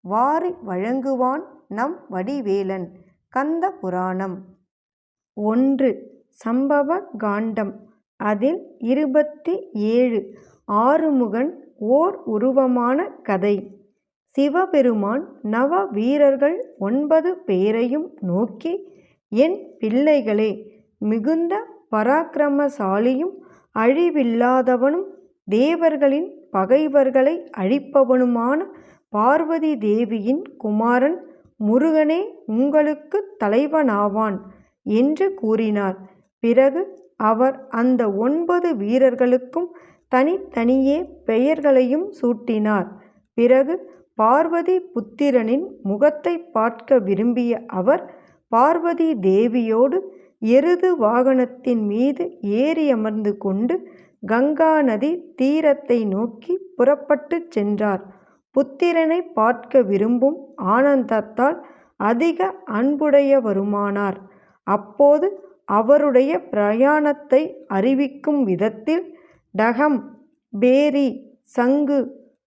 வாரி வழங்குவான் நம் வடிவேலன். கந்த புராணம். ஒன்று. சம்பவ காண்டம். அதில் இருபத்தி ஏழு. ஆறுமுகன் ஓர் உருவமான கதை. சிவபெருமான் நவ வீரர்கள் ஒன்பது பேரையும் நோக்கி என் பிள்ளைகளே மிகுந்த பராக்கிரமசாலியும் அழிவில்லாதவனும் தேவர்களின் பகைவர்களை அழிப்பவனுமான பார்வதி தேவியின் குமாரன் முருகனே உங்களுக்கு தலைவனாவான் என்று கூறினார். பிறகு அவர் அந்த ஒன்பது வீரர்களுக்கும் தனித்தனியே பெயர்களையும் சூட்டினார். பிறகு பார்வதி புத்திரனின் முகத்தை பார்க்க விரும்பிய அவர் பார்வதி தேவியோடு எருது வாகனத்தின் மீது ஏறியமர்ந்து கொண்டு கங்கா நதி தீரத்தை நோக்கி புறப்பட்டுச் சென்றார். புத்திரனை பார்க்க விரும்பும் ஆனந்தத்தால் அதிக அன்புடையவருமானார். அப்போது அவருடைய பிரயாணத்தை அறிவிக்கும் விதத்தில் டகம் பேரி சங்கு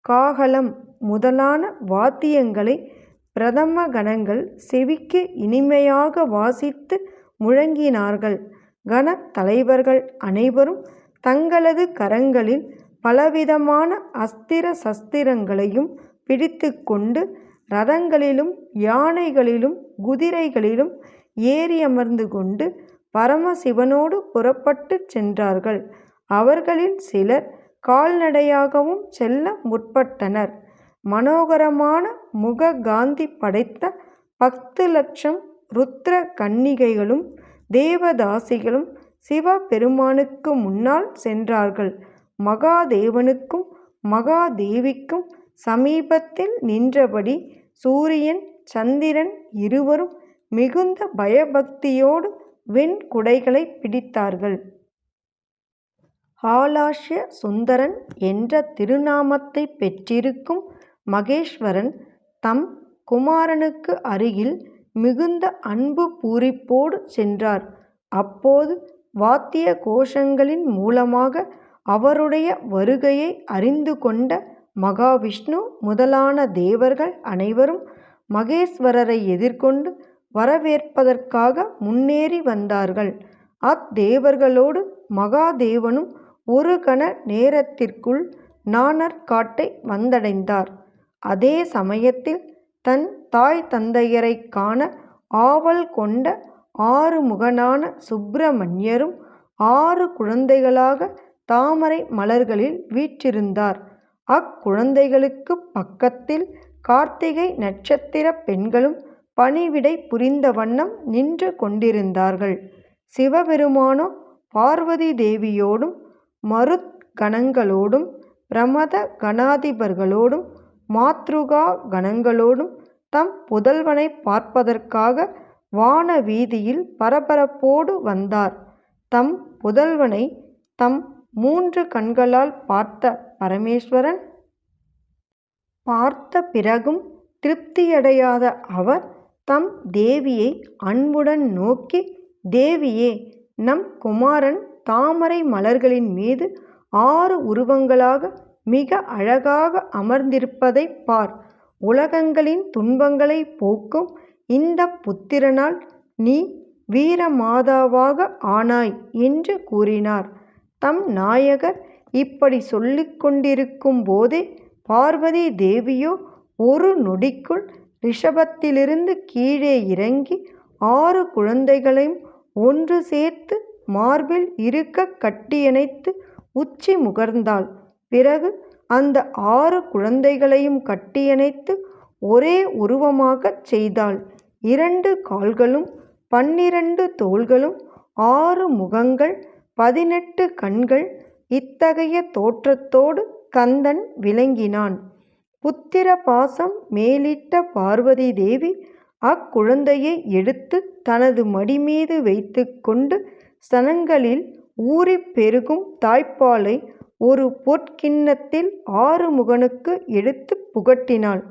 காகலம் முதலான வாத்தியங்களை பிரதம கணங்கள் செவிக்கு இனிமையாக வாசித்து முழங்கினார்கள். கணத் தலைவர்கள் அனைவரும் தங்களது கரங்களில் பலவிதமான அஸ்திர சஸ்திரங்களையும் பிடித்துக்கொண்டு ரதங்களிலும் யானைகளிலும் குதிரைகளிலும் ஏறி அமர்ந்து கொண்டு பரமசிவனோடு புறப்பட்டு சென்றார்கள். அவர்களில் சிலர் கால்நடையாகவும் செல்ல முற்பட்டனர். மனோகரமான முக காந்தி படைத்த பத்து லட்சம் ருத்ர கன்னிகைகளும் தேவதாசிகளும் சிவபெருமானுக்கு முன்னால் சென்றார்கள். மகாதேவனுக்கும் மகாதேவிக்கும் சமீபத்தில் நின்றபடி சூரியன் சந்திரன் இருவரும் மிகுந்த பயபக்தியோடு வெண்குடைகளை பிடித்தார்கள். ஆலாஷ்ய சுந்தரன் என்ற திருநாமத்தை பெற்றிருக்கும் மகேஸ்வரன் தம் குமாரனுக்கு அருகில் மிகுந்த அன்பு பூரிப்போடு சென்றார். அப்போது வாத்திய கோஷங்களின் மூலமாக அவருடைய வருகையை அறிந்து கொண்ட மகாவிஷ்ணு முதலான தேவர்கள் அனைவரும் மகேஸ்வரரை எதிர்கொண்டு வரவேற்பதற்காக முன்னேறி வந்தார்கள். அத்தேவர்களோடு மகாதேவனும் ஒரு கண நேரத்திற்குள் நாணற்காட்டை வந்தடைந்தார். அதே சமயத்தில் தன் தாய் தந்தையரை காண ஆவல் கொண்ட ஆறு முகனான சுப்பிரமணியரும் ஆறு குழந்தைகளாக தாமரை மலர்களில் வீற்றிருந்தார். அக்குழந்தைகளுக்குப் பக்கத்தில் கார்த்திகை நட்சத்திர பெண்களும் பணிவிடை புரிந்த வண்ணம் நின்று கொண்டிருந்தார்கள். சிவபெருமானோ பார்வதி தேவியோடும் மருத் கணங்களோடும் பிரமத கணாதிபர்களோடும் மாத்ருகா கணங்களோடும் தம் புதல்வனை பார்ப்பதற்காக வான வீதியில் பரபரப்போடு வந்தார். தம் புதல்வனை தம் மூன்று கண்களால் பார்த்த பரமேஸ்வரன்? பார்த்த பிறகும் திருப்தியடையாத அவர் தம் தேவியை அன்புடன் நோக்கி தேவியே நம் குமாரன் தாமரை மலர்களின் மீது ஆறு உருவங்களாக மிக அழகாக அமர்ந்திருப்பதைப் பார். உலகங்களின் துன்பங்களை போக்கும் இந்த புத்திரனால் நீ வீரமாதாவாக ஆனாய் என்று கூறினார். தம் நாயகர் இப்படி சொல்லிக்கொண்டிருக்கும் போதே பார்வதி தேவியோ ஒரு நொடிக்குள் ரிஷபத்திலிருந்து கீழே இறங்கி ஆறு குழந்தைகளையும் ஒன்று சேர்த்து மார்பில் இருக்க கட்டியணைத்து உச்சி முகர்ந்தாள். பிறகு அந்த ஆறு குழந்தைகளையும் கட்டியணைத்து ஒரே உருவமாகச் செய்தாள். இரண்டு கால்களும் பன்னிரண்டு தோள்களும் ஆறு முகங்கள் பதினெட்டு கண்கள் இத்தகைய தோற்றத்தோடு கந்தன் விளங்கினான் புத்திர பாசம் மேலிட்ட பார்வதி தேவி அக்குழந்தையை எடுத்து தனது மடிமீது வைத்து கொண்டு சனங்களில் ஊறிப் பெருகும் தாய்ப்பாலை ஒரு பொற்கிண்ணத்தில் ஆறுமுகனுக்கு எடுத்து புகட்டினாள்.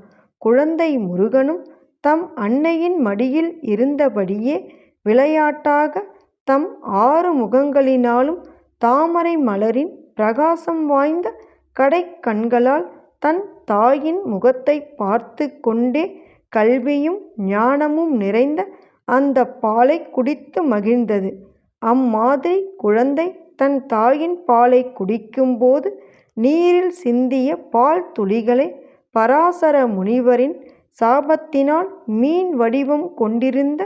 குழந்தை முருகனும் தம் அன்னையின் மடியில் இருந்தபடியே விளையாட்டாக தம் ஆறு முகங்களினாலும் தாமரை மலரின் பிரகாசம் வாய்ந்த கடைக் கண்களால் தன் தாயின் முகத்தை பார்த்து கொண்டே கல்வியும் ஞானமும் நிறைந்த அந்த பாலை குடித்து மகிழ்ந்தது. அம்மாதிரி குழந்தை தன் தாயின் பாலை குடிக்கும்போது நீரில் சிந்திய பால் துளிகளை பராசர முனிவரின் சாபத்தினால் மீன் வடிவம் கொண்டிருந்த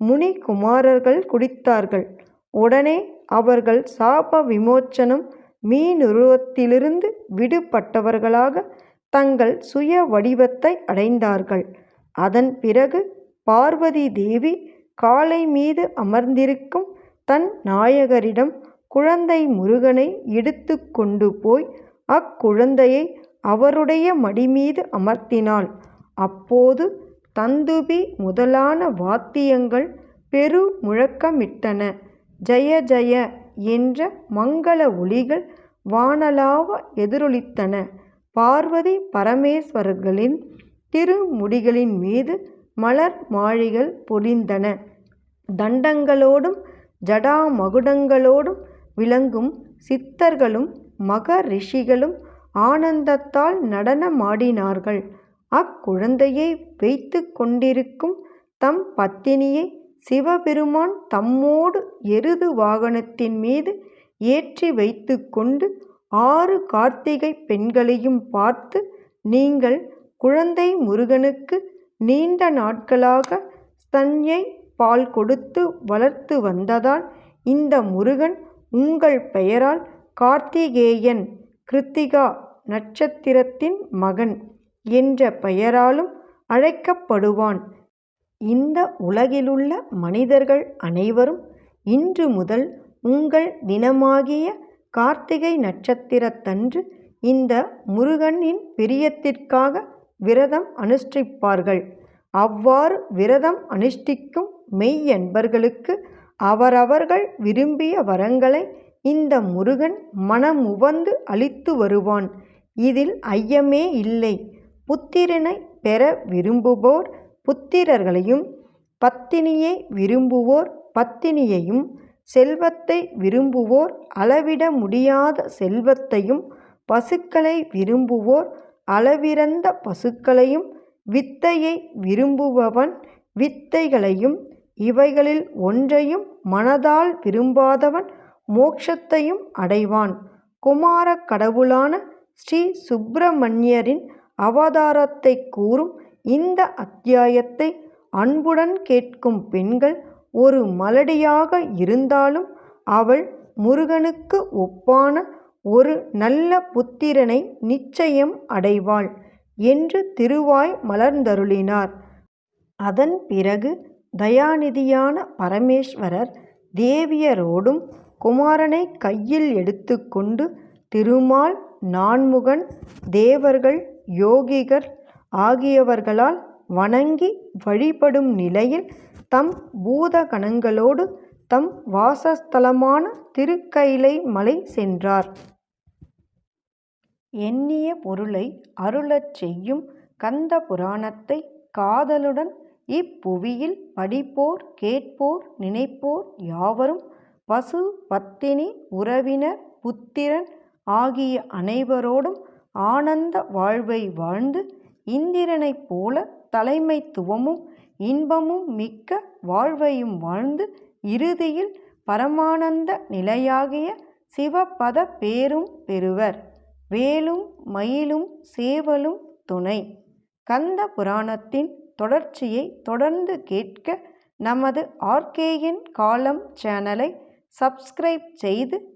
முனி குமாரர்கள் குடித்தார்கள். உடனே அவர்கள் சாப விமோசனம் மீனுருவத்திலிருந்து விடுபட்டவர்களாக தங்கள் சுய வடிவத்தை அடைந்தார்கள். அதன் பிறகு பார்வதி தேவி காளை மீது அமர்ந்திருக்கும் தன் நாயகரிடம் குழந்தை முருகனை எடுத்துக் கொண்டு போய் அக்குழந்தையை அவருடைய மடிமீது அமர்த்தினாள். அப்போது தந்துபி முதலான வாத்தியங்கள் பெரு முழக்கமிட்டன. ஜய ஜய என்ற மங்கள ஒலிகள் வானளாவ எதிரொலித்தன. பார்வதி பரமேஸ்வரர்களின் திருமுடிகளின் மீது மலர் மாலைகள் பொழிந்தன. தண்டங்களோடும் ஜடாமகுடங்களோடும் விளங்கும் சித்தர்களும் மகரிஷிகளும் ஆனந்தத்தால் நடனமாடினார்கள். அக்குழந்தையை வைத்து கொண்டிருக்கும் தம் பத்தினியை சிவபெருமான் தம்மோடு எருது வாகனத்தின் மீது ஏற்றி வைத்து கொண்டு ஆறு கார்த்திகைப் பெண்களையும் பார்த்து நீங்கள் குழந்தை முருகனுக்கு நீண்ட நாட்களாக ஸ்தன்யை பால் கொடுத்து வளர்த்து வந்ததால் இந்த முருகன் உங்கள் பெயரால் கார்த்திகேயன் கிருத்திகா நட்சத்திரத்தின் மகன். என்ற பெயராலும் அழைக்கப்படுவான். இந்த உலகிலுள்ள மனிதர்கள் அனைவரும் இன்று முதல் உங்கள் தினமாகிய கார்த்திகை நட்சத்திரத்தன்று இந்த முருகனின் பிரியத்திற்காக விரதம் அனுஷ்டிப்பார்கள். அவ்வாறு விரதம் அனுஷ்டிக்கும் மெய்யன்பர்களுக்கு அவரவர்கள் விரும்பிய வரங்களை இந்த முருகன் மனமுவந்து அளித்து வருவான். இதில் ஐயமே இல்லை. புத்திரனைப் பெற விரும்புவோர் புத்திரர்களையும் பத்தினியை விரும்புவோர் பத்தினியையும் செல்வத்தை விரும்புவோர் அளவிட முடியாத செல்வத்தையும் பசுக்களை விரும்புவோர் அளவிறந்த பசுக்களையும் வித்தையை விரும்புபவன் வித்தைகளையும் இவைகளில் ஒன்றையும் மனதால் விரும்பாதவன் மோட்சத்தையும் அடைவான். குமார கடவுளான ஸ்ரீ சுப்பிரமணியரின் அவதாரத்தைக் கூறும் இந்த அத்தியாயத்தை அன்புடன் கேட்கும் பெண்கள் ஒரு மலடியாக இருந்தாலும் அவள் முருகனுக்கு ஒப்பான ஒரு நல்ல புத்திரனை நிச்சயம் அடைவாள் என்று திருவாய் மலர்ந்தருளினார். அதன் பிறகு தயாநிதியான பரமேஸ்வரர் தேவியரோடும் குமாரனை கையில் எடுத்துக்கொண்டு திருமால் நான்முகன் தேவர்கள் யோகிகர் ஆகியவர்களால் வணங்கி வழிபடும் நிலையில் தம் பூதகணங்களோடு தம் வாசஸ்தலமான திருக்கயிலை மலை சென்றார். எண்ணிய பொருளை அருளச் செய்யும் கந்த புராணத்தை காதலுடன் இப்புவியில் படிப்போர் கேட்போர் நினைப்போர் யாவரும் பசு பத்தினி உறவினர் புத்திரன் ஆகிய அனைவரோடும் ஆனந்த வாழ்வை வாழ்ந்து இந்திரனைப் போல தலைமைத்துவமும் இன்பமும் மிக்க வாழ்வையும் வாழ்ந்து இறுதியில் பரமானந்த நிலையாகிய சிவபத பேரும் பெறுவர். வேலும் மயிலும் சேவலும் துணை. கந்த புராணத்தின் தொடர்ச்சியை தொடர்ந்து கேட்க நமது ஆர்கேயின் காலம் சேனலை சப்ஸ்கிரைப் செய்து